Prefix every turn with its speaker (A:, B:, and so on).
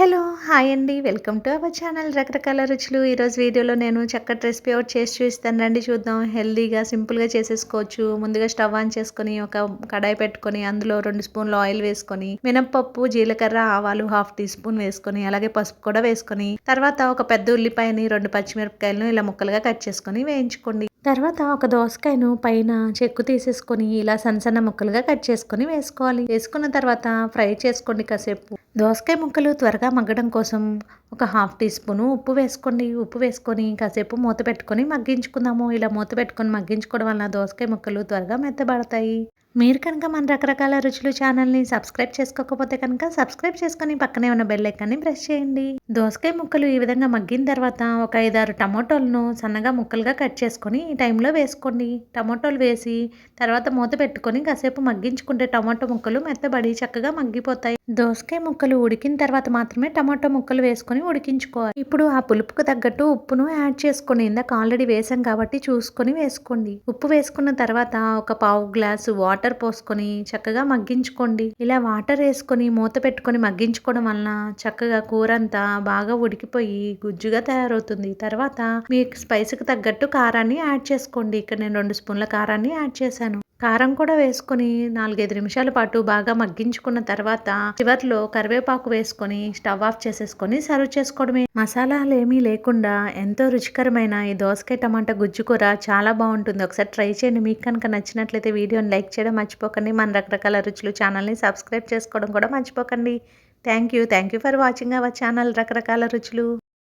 A: Hello hi అండి. Welcome to our channel. రకరకాల రుచులు. ఈరోజు వీడియోలో నేను చక్కటి రెసిపీ ఒకటి చేసి చూస్తాను రండి చూద్దాం. హెల్దీగా సింపుల్గా చేసేసుకోవచ్చు. ముందుగా స్టవ్ ఆన్ చేసుకొని ఒక కడాయి పెట్టుకొని అందులో రెండు స్పూన్లు ఆయిల్ వేసుకొని మినప్పప్పు జీలకర్ర ఆవాలు హాఫ్ టీ స్పూన్ వేసుకొని అలాగే పసుపు కూడా వేసుకొని తర్వాత ఒక పెద్ద ఉల్లిపాయని రెండు పచ్చిమిరపకాయలను ఇలా ముక్కలుగా కట్ చేసుకొని వేయించుకోండి. తర్వాత ఒక దోసకాయను పైన చెక్కు తీసేసుకొని ఇలా సన్న సన్న ముక్కలుగా కట్ చేసుకొని వేసుకోవాలి. వేసుకున్న తర్వాత ఫ్రై చేసుకోండి కాసేపు. దోసకాయ ముక్కలు త్వరగా మగ్గడం కోసం ఒక హాఫ్ టీ స్పూను ఉప్పు వేసుకోండి. ఉప్పు వేసుకొని కాసేపు మూత పెట్టుకొని మగ్గించుకుందాము. ఇలా మూత పెట్టుకొని మగ్గించుకోవడం వల్ల దోసకాయ ముక్కలు త్వరగా మెత్తబడతాయి. మీరు కనుక మన రకరకాల రుచులు ఛానల్ని సబ్స్క్రైబ్ చేసుకోకపోతే కనుక సబ్స్క్రైబ్ చేసుకొని పక్కనే ఉన్న బెల్ ఐకాన్ని ప్రెస్ చేయండి. దోసకాయ ముక్కలు ఈ విధంగా మగ్గిన తర్వాత ఒక ఐదారు టమాటోలను సన్నగా ముక్కలుగా కట్ చేసుకొని ఈ టైంలో వేసుకోండి. టమాటోలు వేసి తర్వాత మూత పెట్టుకొని కాసేపు మగ్గించుకుంటే టమాటో ముక్కలు మెత్తబడి చక్కగా మగ్గిపోతాయి. దోసకాయ ముక్కలు ఉడికిన తర్వాత మాత్రమే టమాటో ముక్కలు వేసుకొని ఉడికించుకోవాలి. ఇప్పుడు ఆ పులుపుకు తగ్గట్టు ఉప్పును యాడ్ చేసుకొని ఇందాక ఆల్రెడీ వేసాం కాబట్టి చూసుకొని వేసుకోండి. ఉప్పు వేసుకున్న తర్వాత ఒక పావు గ్లాసు వాటర్ వాటర్ పోసుకొని చక్కగా మగ్గించుకోండి. ఇలా వాటర్ వేసుకొని మూత పెట్టుకొని మగ్గించుకోవడం వలన చక్కగా కూర అంతా బాగా ఉడికిపోయి గుజ్జుగా తయారవుతుంది. తర్వాత మీ స్పైస్కి తగ్గట్టు కారాన్ని యాడ్ చేసుకోండి. ఇక్కడ నేను రెండు స్పూన్ల కారాన్ని యాడ్ చేశాను. కారం కూడా వేసుకొని నాలుగైదు నిమిషాల పాటు బాగా మగ్గించుకున్న తర్వాత చివరిలో కరివేపాకు వేసుకొని స్టవ్ ఆఫ్ చేసేసుకొని సర్వ్ చేసుకోవడమే. మసాలాలు ఏమీ లేకుండా ఎంతో రుచికరమైన ఈ దోసకాయ టమాటా గుజ్జు కూర చాలా బాగుంటుంది. ఒకసారి ట్రై చేయండి. మీకు కనుక నచ్చినట్లయితే వీడియోని లైక్ చేయడం మర్చిపోకండి. మన రకరకాల రుచులు ఛానల్ని సబ్స్క్రైబ్ చేసుకోవడం కూడా మర్చిపోకండి. Thank you. Thank you for watching our channel. రకరకాల రుచులు.